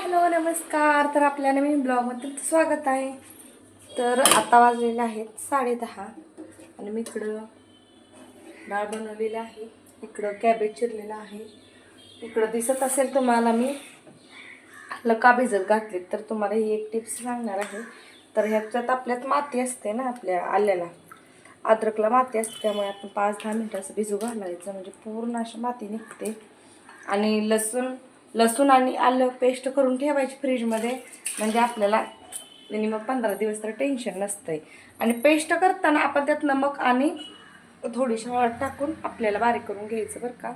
Hello नमस्कार. तर आपल्या नवीन ब्लॉगमध्ये तुमचं स्वागत आहे. तर आता वाजलेले आहेत साडेदहा. आणि मी इकडं डाळ बनवलेली आहे. इकडं कॅबेज चिरलेलं आहे. इकडं दिसत असेल तुम्हाला मी. लका का भिजत घातली तर तुम्हाला ही एक टिप्स सांगणार आहे. तर ह्याच्यात आपल्यात माती असते ना आपल्या आल्याला. अद्रकला माती असते त्यामुळे आपण पाच दहा मिनटं असं भिजू घालायचं. म्हणजे पूर्ण अशी माती निघते. आणि लसूण लसूण आणि आलं पेस्ट करून ठेवायची फ्रीजमध्ये. म्हणजे आपल्याला मिनिमम पंधरा दिवस तर टेन्शन नसतंय. आणि पेस्ट करताना आपण त्यात नमक आणि थोडीशी हळद टाकून आपल्याला बारीक करून घ्यायचं बरं का.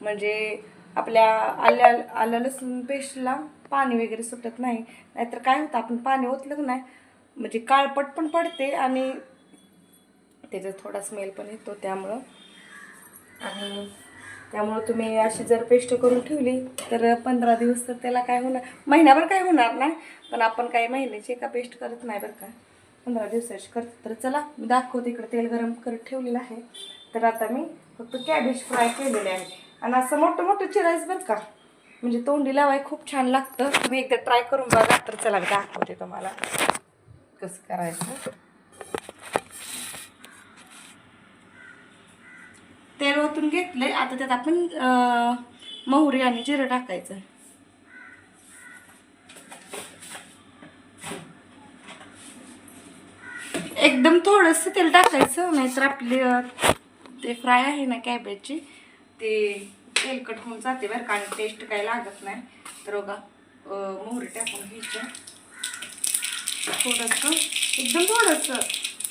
म्हणजे आपल्या आल्या आलं लसूण पेस्टला पाणी वगैरे सुटत नाही. नाहीतर काय होतं आपण पाणी ओतलं की नाही म्हणजे काळपट पण पडते आणि त्याचा थोडा स्मेल पण येतो त्यामुळं. आणि त्यामुळं तुम्ही अशी जर पेस्ट करून ठेवली तर पंधरा दिवस तर त्याला काय होणार? महिन्याभर काय होणार नाही पण आपण काही महिन्याची एका पेस्ट करत नाही बरं का. पंधरा दिवसाची करत. तर चला मी दाखवते इकडं तेल गरम करत ठेवलेलं आहे. तर आता मी फक्त कॅबेज फ्राय केलेले आहे. आणि असं मोठं मोठं चिरायचं बरं का. म्हणजे तोंडी लावाय खूप छान लागतं. तुम्ही एकदा ट्राय करून बघा. तर चला मी दाखवते तुम्हाला कसं करायचं. परतून ओतून आता त्यात आपण मोहरी आणि जिरं टाकायचं. एकदम थोडंसं तेल टाकायचं नाहीतर आपली ते फ्राय आहे ना कॅबेजची ते तेलकट होऊन जाते बरं का आणि टेस्ट काही लागत नाही. तर बघा मोहरी टाकून घ्यायचं. थोडंसं एकदम थोडंसं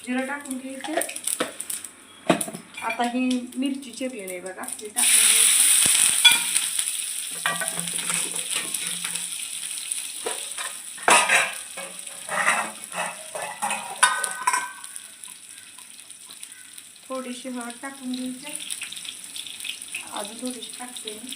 जिरं टाकून घ्यायचं. आता ही मिरची चिरलेली आहे बघा. ती टाकून थोडीशी हळद टाकून घ्यायची. अजून थोडीशी टाकते मी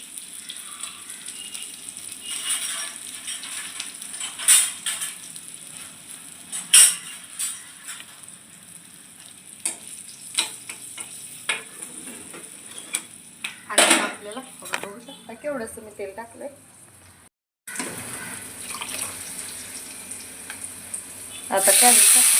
आणि मग आपल्याला. बघा, बघू शकता केवढंसं मी तेल टाकलंय. आता कॅबेज टाकते